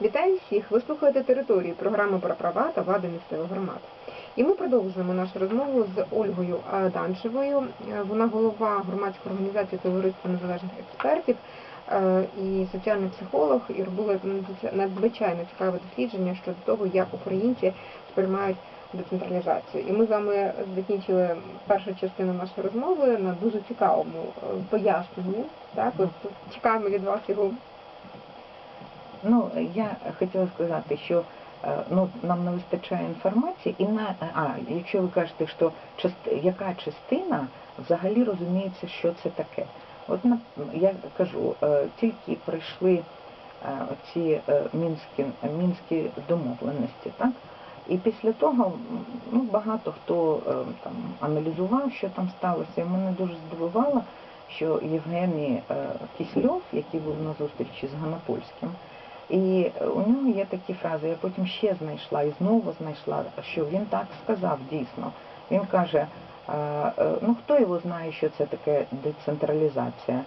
Вітаю всіх! Ви слухаєте території програми про права та влади місцевих громад. І ми продовжуємо нашу розмову з Ольгою Данчевою. Вона голова громадської організації Товариства незалежних експертів е, і соціальний психолог, і робила надзвичайно цікаве дослідження щодо того, як українці сприймають децентралізацію. І ми з вами закінчили першу частину нашої розмови на дуже цікавому е, поясненні. Так, от чекаємо від вас його Ну, я хотіла сказати, що е, ну, нам не вистачає інформації, і на а, якщо ви кажете, що част- яка частина взагалі розуміється, що це таке. От на- я кажу, е, тільки прийшли е, ці мінські, мінські домовленості, так? І після того ну, багато хто там аналізував, що там сталося. І мене дуже здивувало, що Євгеній Кісельов, який був на зустрічі з Ганопольським, і у нього є такі фрази, я потім ще знайшла і знову знайшла, що він так сказав дійсно. Він каже, е, е, ну хто його знає, що це таке децентралізація.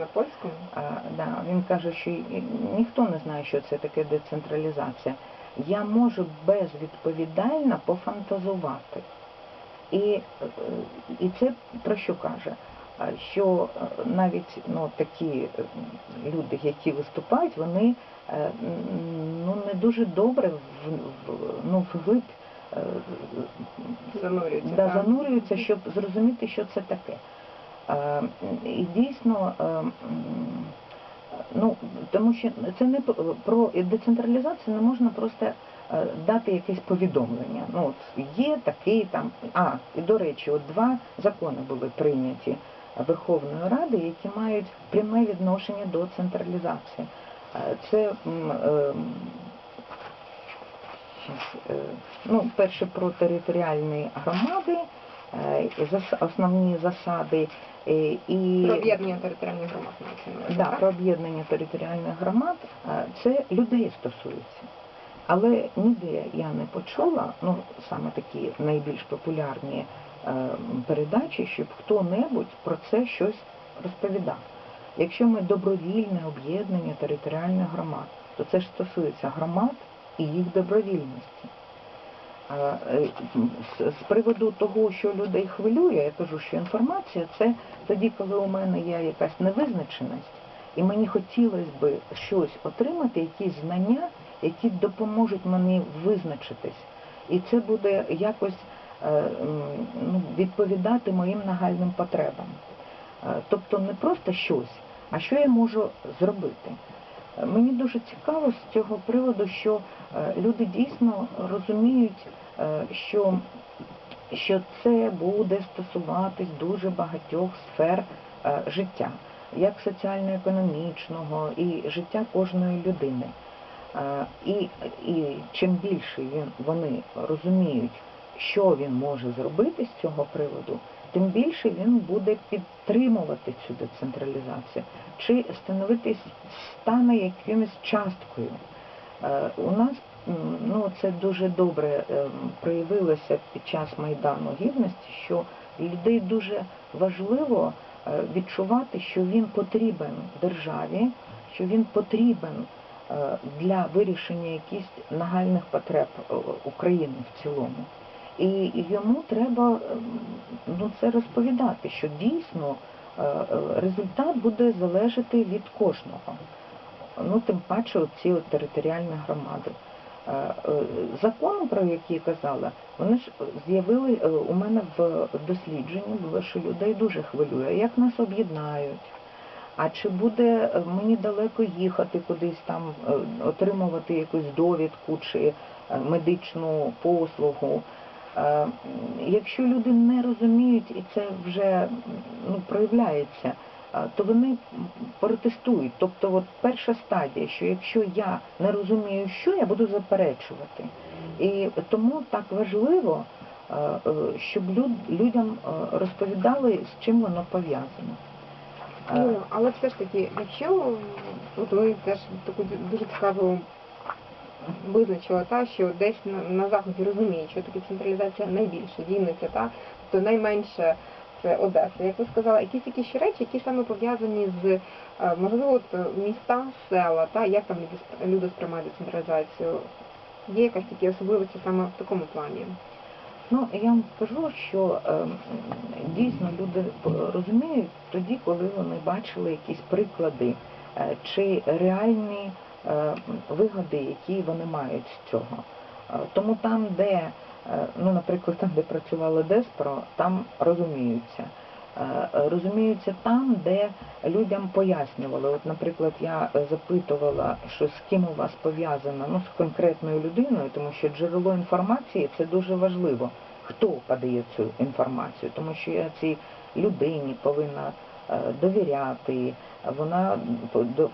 На польському. да, він каже, що ніхто не знає, що це таке децентралізація. Я можу безвідповідально пофантазувати. І, е, і це про що каже? Що е, навіть ну, такі е, люди, які виступають, вони е, ну, не дуже добре в, в, ну, вглиб Занурюється. да, занурюються, щоб зрозуміти, що це таке. І дійсно, ну, тому що це не про децентралізацію не можна просто дати якесь повідомлення. Ну, от є такий там. А, і до речі, от два закони були прийняті Верховною Ради, які мають пряме відношення до централізації. Е, Це е, е, ну, перше про територіальні громади, основні засади і Про об'єднання територіальних громад да, про об'єднання територіальних громад, це людей стосується. Але ніде я не почула, ну саме такі найбільш популярні передачі, щоб хто-небудь про це щось розповідав. Якщо ми добровільне об'єднання територіальних громад, то це ж стосується громад і їх добровільності. Е, е, з- приводу того, що людей хвилює, я кажу, що інформація це тоді, коли у мене є якась невизначеність, і мені хотілося б щось отримати, якісь знання, які допоможуть мені визначитись. І це буде якось е, ну, відповідати моїм нагальним потребам. Е, Тобто не просто щось, а що я можу зробити. Е, Мені дуже цікаво з цього приводу, що е, люди дійсно розуміють, е, що, що це буде стосуватись дуже багатьох сфер е, життя, як соціально-економічного і життя кожної людини. Е, І, і чим більше вони розуміють, що він може зробити з цього приводу, тим більше він буде підтримувати цю децентралізацію чи становитись стане якимось часткою. Е, У нас ну, це дуже добре ем, проявилося під час Майдану Гідності, що людей дуже важливо е, відчувати, що він потрібен державі, що він потрібен е, для вирішення якихось нагальних потреб України в цілому. І йому треба ем, ну, це розповідати, що дійсно е, е, результат буде залежати від кожного. Ну, тим паче ці територіальні громади. Е, е, Закон, про який я казала, вони ж з'явили у мене в дослідженні, було, що людей дуже хвилює, як нас об'єднають. А чи буде мені далеко їхати кудись там, отримувати якусь довідку чи медичну послугу? Е, Якщо люди не розуміють, і це вже ну, проявляється, е, то вони протестують. Тобто, от перша стадія, що якщо я не розумію, що я буду заперечувати. І тому так важливо, е, щоб люд- людям розповідали, з чим воно пов'язано. Але все ж таки, якщо от ви теж таку дуже цікаву визначила, та, що десь на, на заході розуміють, що таке централізація найбільше дійниця, та, то найменше це Одеса, як ви сказали, якісь такі ще речі, які саме пов'язані з е, можливо от, міста, села, та як там люди, люди сприймають децентралізацію? Є якась такі особливості саме в такому плані? Ну, я вам скажу, що е, дійсно люди розуміють тоді, коли вони бачили якісь приклади е, чи реальні вигоди, які вони мають з цього. Е, тому там, де, е, ну, наприклад, там, де працювала Деспро, там розуміються. Е, Розуміються там, де людям пояснювали. От, наприклад, я е, запитувала, що з ким у вас пов'язано, ну, з конкретною людиною, тому що джерело інформації це дуже важливо. Хто подає цю інформацію, тому що я цій людині повинна е, довіряти, вона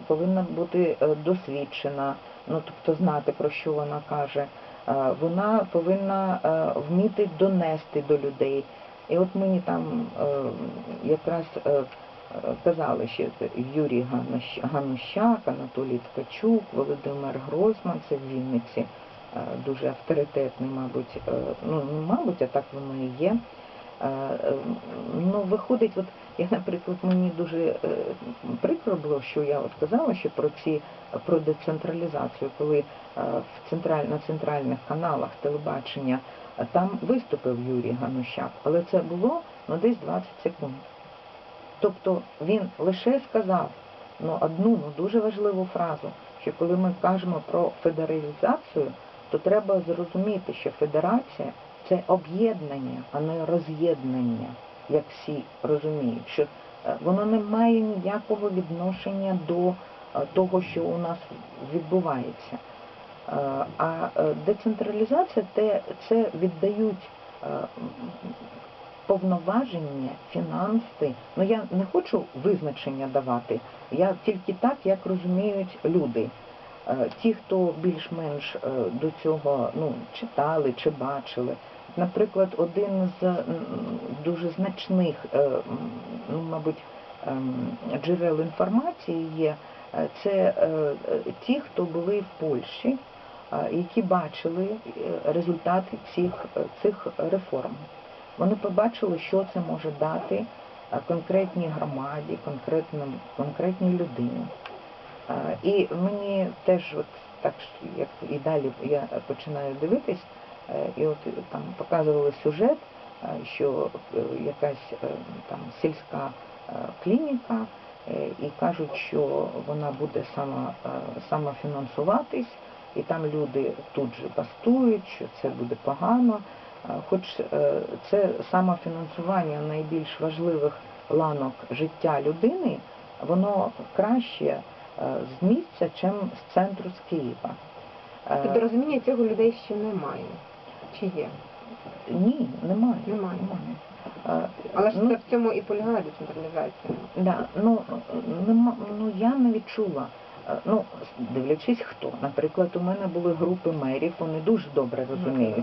повинна бути е, досвідчена, ну тобто знати про що вона каже. Е, Вона повинна е, вміти донести до людей. І от мені там е, якраз е, е, казали, що Юрій Ганущак, Анатолій Ткачук, Володимир Гройсман, це в Вінниці, е, дуже авторитетний, мабуть, е, ну не мабуть, а так воно і є. Е, Ну, виходить, от я, наприклад, мені дуже е, прикро було, що я от казала, що про ці про децентралізацію, коли е, в централь, на центральних каналах телебачення там виступив Юрій Ганущак, але це було ну, десь 20 секунд. Тобто він лише сказав ну, одну ну, дуже важливу фразу, що коли ми кажемо про федералізацію, то треба зрозуміти, що федерація це об'єднання, а не роз'єднання, як всі розуміють, що е, воно не має ніякого відношення до е, того, що у нас відбувається. Е, А децентралізація те, це віддають повноваження, фінанси. Ну я не хочу визначення давати, я тільки так, як розуміють люди. Ті, хто більш-менш до цього ну, читали чи бачили. Наприклад, один з дуже значних, е, ну, мабуть, ем, джерел інформації є, е, це е, ті, хто були в Польщі, які бачили результати цих, цих реформ. Вони побачили, що це може дати конкретній громаді, конкретній людині. І мені теж, от так як і далі я починаю дивитись, і от там показували сюжет, е, що е, якась е, там сільська е, клініка, е, і кажуть, що вона буде сама, е, самофінансуватись, і там люди тут же бастують, що це буде погано. Е, Хоч е, це самофінансування найбільш важливих ланок життя людини, воно краще е, з місця, чим з центру з Києва. Е, Тобто цього людей ще немає. Чи є? Ні, немає. Немає. Е, Але ж ну, це в цьому і полягає децентралізація. Да, ну, нема, ну я не відчула. Е, Ну, дивлячись хто. Наприклад, у мене були групи мерів, вони дуже добре розуміються.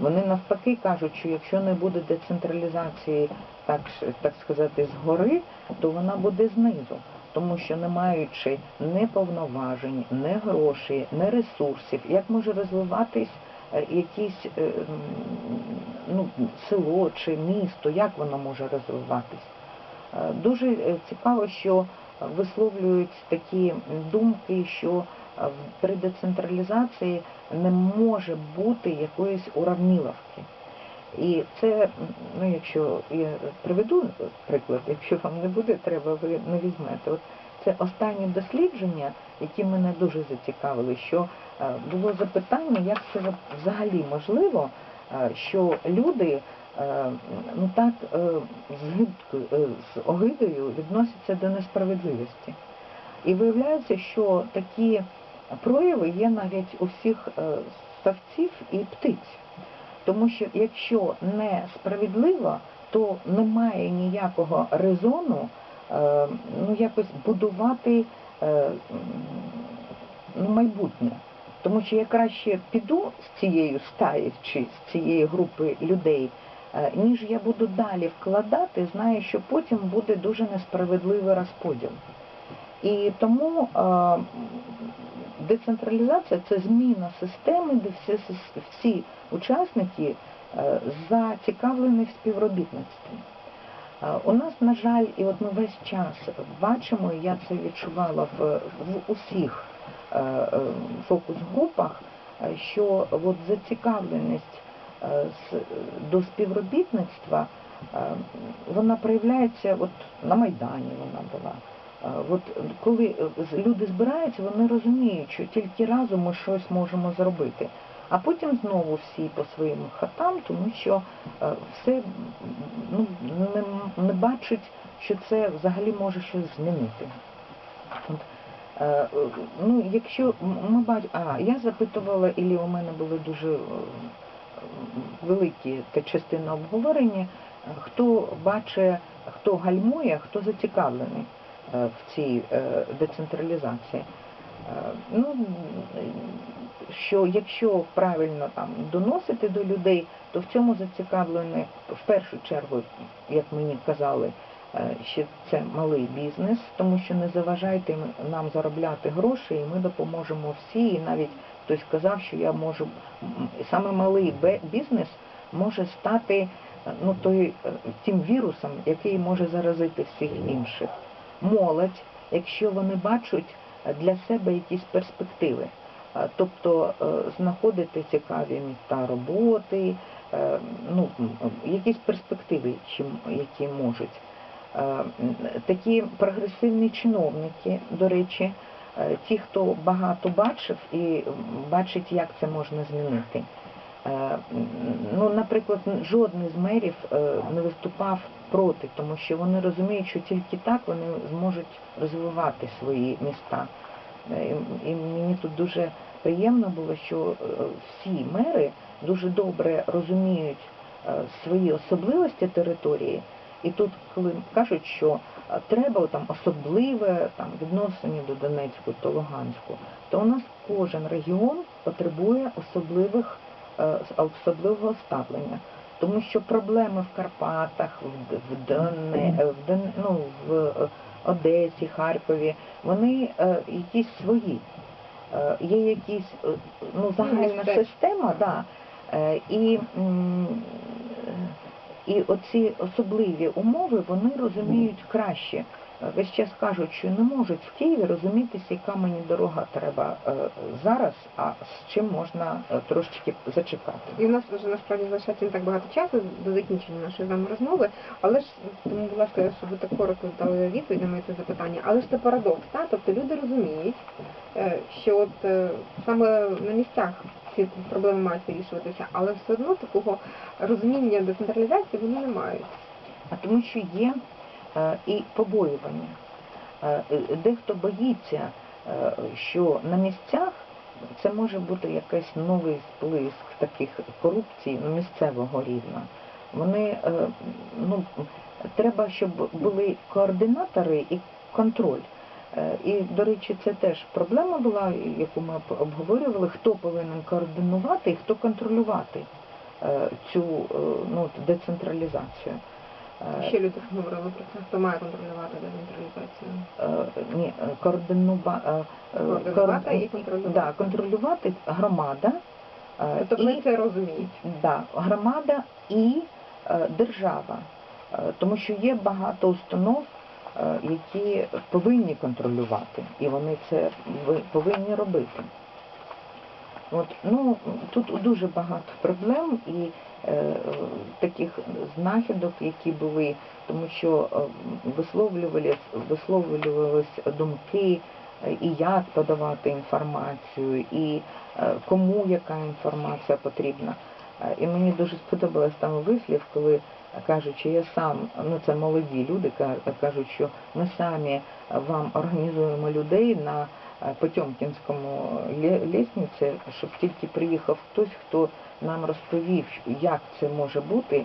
Вони навпаки кажуть, що якщо не буде децентралізації, так, так сказати, згори, то вона буде знизу. Тому що не маючи ні повноважень, ні грошей, ні ресурсів, як може розвиватись е, якесь е, ну, село чи місто, як воно може розвиватись? Е, Дуже цікаво, що висловлюють такі думки, що при децентралізації не може бути якоїсь уравніловки. І це, ну якщо я приведу приклад, якщо вам не буде треба, ви не візьмете. От це останні дослідження, які мене дуже зацікавили, що е, було запитання, як це взагалі можливо, е, що люди е, ну так з огидою відносяться до несправедливості. І виявляється, що такі прояви є навіть у всіх ставців і птиць. Тому що якщо не справедливо, то немає ніякого резону ну, якось будувати ну, майбутнє. Тому що я краще піду з цією стаї чи з цієї групи людей, е, ніж я буду далі вкладати, знаю, що потім буде дуже несправедливий розподіл. І тому е, децентралізація це зміна системи, де всі, всі учасники е, зацікавлені в співробітництві. У нас, на жаль, і от ми весь час бачимо, і я це відчувала в, в усіх е, е, фокус-групах, що от зацікавленість е, до співробітництва вона проявляється от на Майдані вона була. От коли люди збираються, вони розуміють, що тільки разом ми щось можемо зробити. А потім знову всі по своїм хатам, тому що е, все ну, не, не бачить, що це взагалі може щось змінити. От, е, ну, якщо ми бачимо, а я запитувала, і у мене були дуже е, великі та частина обговорення, хто бачить, хто гальмує, хто зацікавлений е, в цій децентралізації. Ну, що якщо правильно там доносити до людей, то в цьому зацікавлені в першу чергу, як мені казали, е, що це малий бізнес, тому що не заважайте нам заробляти гроші, і ми допоможемо всі. І навіть хтось сказав, що я можу саме малий бізнес може стати е, ну той е, тим вірусом, який може заразити всіх інших. Молодь, якщо вони бачать для себе якісь перспективи. Е, Тобто е, знаходити цікаві місця роботи, е, ну, якісь перспективи, чим- які можуть. Такі прогресивні чиновники, до речі, ті, хто багато бачив і бачить, як це можна змінити. Ну, наприклад, жодний з мерів не виступав проти, тому що вони розуміють, що тільки так вони зможуть розвивати свої міста. Е, І мені тут дуже приємно було, що е, всі мери дуже добре розуміють е, свої особливості території. І тут, коли кажуть, що треба там особливе там відношення до Донецьку та Луганську, то у нас кожен регіон потребує особливих особливого ставлення. Тому що проблеми в Карпатах, в, в, Доне, е, в, Дон, ну, в Одесі, Харкові, вони е, якісь свої. Е, є якісь е, ну, загальна містечки. система, да, е, і, і оці особливі умови вони розуміють краще. Весь час кажуть, що не можуть в Києві розумітися, яка мені дорога треба е, зараз, а з чим можна е, трошечки зачекати. І в нас вже насправді залишається не так багато часу до закінчення нашої з вами розмови, але ж тому, будь ласка, щоб ви так коротко дали відповідь на моє це запитання. Але ж це парадокс, так? Тобто люди розуміють, е, що от саме на місцях ці проблеми мають вирішуватися, але все одно такого розуміння децентралізації вони не мають. А тому що є і побоювання. Е, е, Дехто боїться, е, що на місцях це може бути якийсь новий сплиск таких корупцій місцевого рівня. Вони е, ну, треба, щоб були координатори і контроль. Е, І, до речі, це теж проблема була, яку ми обговорювали, хто повинен координувати і хто контролювати е, цю е, ну, децентралізацію. Ще люди говорили про це, хто має контролювати децентралізацію. Е, ні, е, координува, е, Координувати коорди- і контролювати. Да, контролювати громада, Тобто вони це розуміють. да, громада і держава. Тому що є багато установ, які повинні контролювати, і вони це повинні робити. От, ну, тут дуже багато проблем і е, таких знахідок, які були, тому що е, висловлювались, висловлювались думки, е, і як подавати інформацію, і е, кому яка інформація потрібна. І мені дуже сподобалось там вислів, коли кажуть, що я сам, ну це молоді люди, кажуть, що ми самі вам організуємо людей на Потьомкінському лє- лісниці, щоб тільки приїхав хтось, хто нам розповів, як це може бути,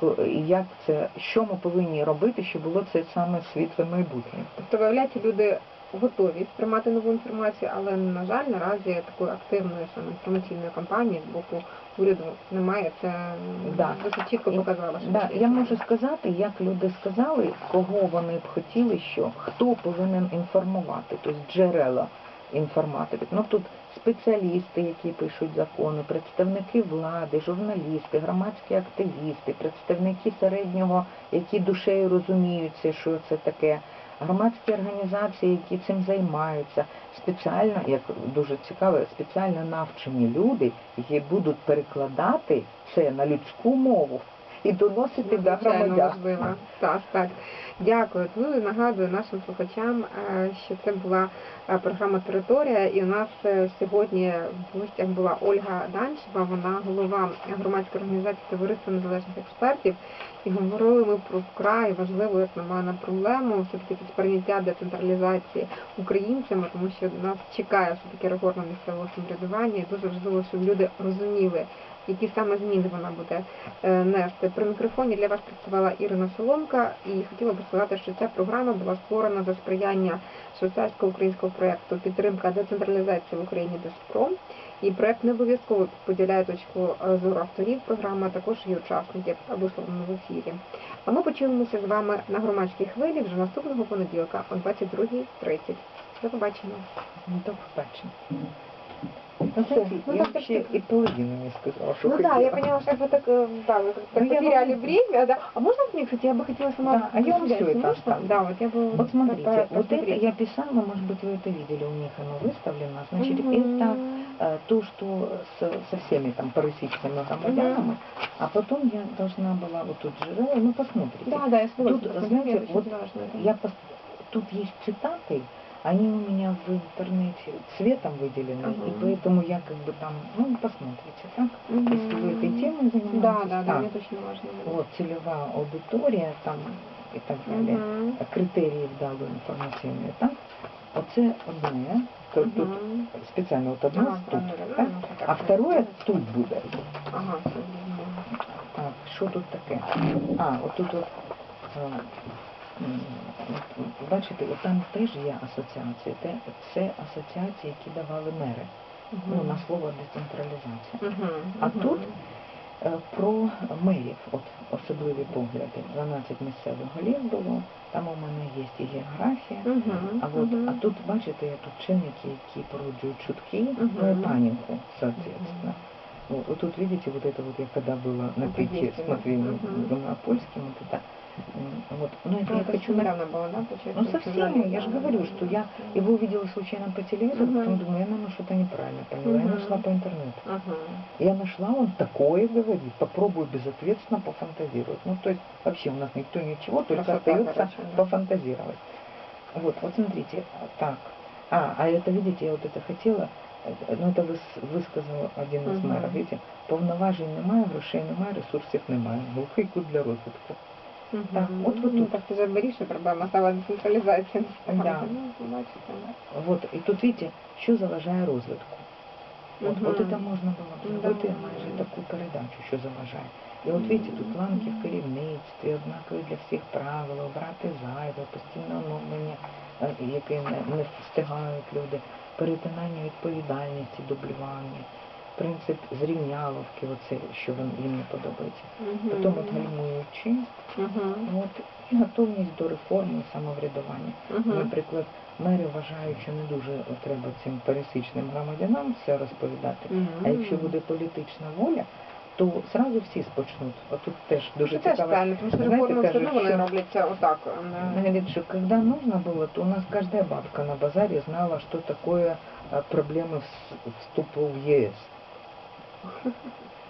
ко- і як це, що ми повинні робити, щоб було це саме світле майбутнє. Тобто, виявляється, люди готові сприймати нову інформацію, але, на жаль, наразі такої активної саме інформаційної кампанії з боку уряду немає. Це Да. досить чітко показала ваша Да, я можу сказати, як люди сказали, кого вони б хотіли, що хто повинен інформувати, тобто джерела інформаторів. Ну тут спеціалісти, які пишуть закони, представники влади, журналісти, громадські активісти, представники середнього, які душею розуміються, що це таке. Громадські організації, які цим займаються, спеціально, як дуже цікаво, спеціально навчені люди, які будуть перекладати це на людську мову і доносити до Надзвичайно громадян. важливо. Так, так. Дякую. Ну і нагадую нашим слухачам, е, що це була е, програма Територія, і у нас е, сьогодні в гостях була Ольга Данчева, вона голова громадської організації Товариства незалежних експертів. І говорили ми про вкрай важливу, як на мене, проблему, все-таки це сприйняття децентралізації українцями, тому що нас чекає все-таки реформа місцевого самоврядування, і дуже важливо, щоб люди розуміли, які саме зміни вона буде е, нести. При мікрофоні для вас працювала Ірина Соломка і хотіла би сказати, що ця програма була створена за сприяння швейцарського українського проєкту підтримка децентралізації в Україні Деспром. І проєкт не обов'язково поділяє точку зору авторів програми, а також її учасників висловлено в ефірі. А ми почуємося з вами на громадській хвилі вже наступного понеділка о 22.30. До побачення. До побачення. Ну, Все. знаете, Ну, я так, вообще так, и половину не сказала, что Ну да, хотела. я поняла, что вы так, э, да, вы как-то Ну, потеряли вам- время, да. А можно мне, кстати, я бы хотела сама... Да, а я вам всё это можно? оставлю. Да, вот я бы... Вот смотрите, по- вот это я писала, может быть, вы это видели, у них оно выставлено. Значит, Мгм. это э, то, что с, со всеми там парусичными громадянами, а потом я должна была вот тут жирала, ну посмотрите. Да, да, я с удовольствием Тут, знаете, это вот важно, да. Я пос- тут есть цитаты, они у меня в интернете цветом выделены, и Ага. поэтому я как бы там, ну посмотрите, так? Мгм. Если вы этой темой занимаетесь, Да, да, да, так. мне точно важно. Вот целевая аудиторія там і так далі. Мгм. Критерії вдалої інформаційної, так? Оце одне, то тут Мгм. спеціально от одне Ага, тут, правильно, так? ну, так, А так. второе тут буде. Ага, все, зрозуміло. Так, що тут таке? А, отут от, е, м, от, бачите, от там теж є асоціації. Те, це асоціації, які давали мери. Ну, Мгм. на слово децентралізація. Мгм. А Мгм. тут Е, Про мерів, от особливі погляди. 12 місцевих голів було, там у мене є і географія. Мгм. А от, Мгм. а тут, бачите, тут чинники, які породжують чутки, Мгм. ну и панику, соответственно. Вот, вот тут видите, вот это вот я когда была на пике, Убедительно. смотрели Мгм. на польском, вот это, м, вот, ну это Ну, я это хочу на... недавно было, да, получается? Ну в совсем, феврале, я же да. говорю, что я его увидела случайно по телевизору, Мгм. потом думаю, я, наверное, что-то неправильно поняла, я Мгм. нашла по интернету. Ага. Я нашла, он такое говорит, попробуй безответственно пофантазировать. Ну, то есть вообще у нас никто ничего, только Красота, остается короче, да. пофантазировать. Вот, вот смотрите, так. А, а это, видите, я вот это хотела, э, ну это выс- высказал один из Мгм. мэров, видите, повноважень немає, грошей немає, ресурсів немає. Глухий кут для розвитку. Мгм. Так, от ну, тут. так це вже вирішує проблема стала децентралізація. Да. Ну, бачите. Вот, і тут, видите, що заважає розвитку. От, Мгм. от це можна було б Да. зробити майже таку передачу, що заважає. І от видите, тут ланки в керівництві, однакові для всіх правила, обрати зайве, постійне оновлення, е, яке не, не встигають люди, перетинання відповідальності, дублювання, принцип зрівняловки, оце, що їм не подобається. Мгм. Потім от гальмуючи, Мгм. от, і готовність до реформи самоврядування. Мгм. Наприклад, мери вважають, що не дуже треба цим пересічним громадянам все розповідати. Мгм. А якщо буде політична воля, то зразу всі спочнуть. Отут теж дуже Це теж цікаво. правильно, тому що реформи все одно вони робляться отак. Говорит, что когда нужно было, то у нас каждая бабка на базаре знала, что такое а, проблемы вступу в ЄС.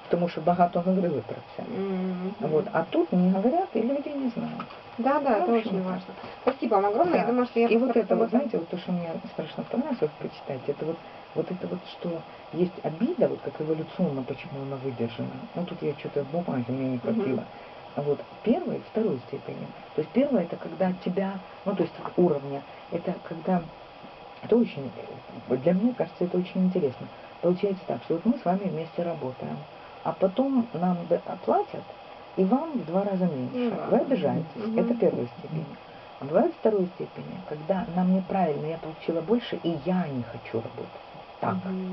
Тому що багато говорили про це. Мгм. Вот. А тут не говорят, и люди не знают. Да, да, это В очень важно. Спасибо вам огромное. Я Да. думаю, что я И вот это вот, знаете, вот то, что мне страшно понравилось, вот почитайте, это вот, вот это вот, что есть обида, вот как эволюционно, почему она выдержана. Ну, тут я что-то бумаги мне не хватило. А Вот первой второй степени. То есть первое это когда тебя, ну то есть уровня, это когда, это очень, для меня кажется, это очень интересно. Получается так, что вот мы с вами вместе работаем, а потом нам оплатят, и вам в два раза меньше. Ну да. Вы обижаетесь. Мгм. Это первая степень. А бывает второй степени, когда нам неправильно, я получила больше, и я не хочу работать. Так. Мгм.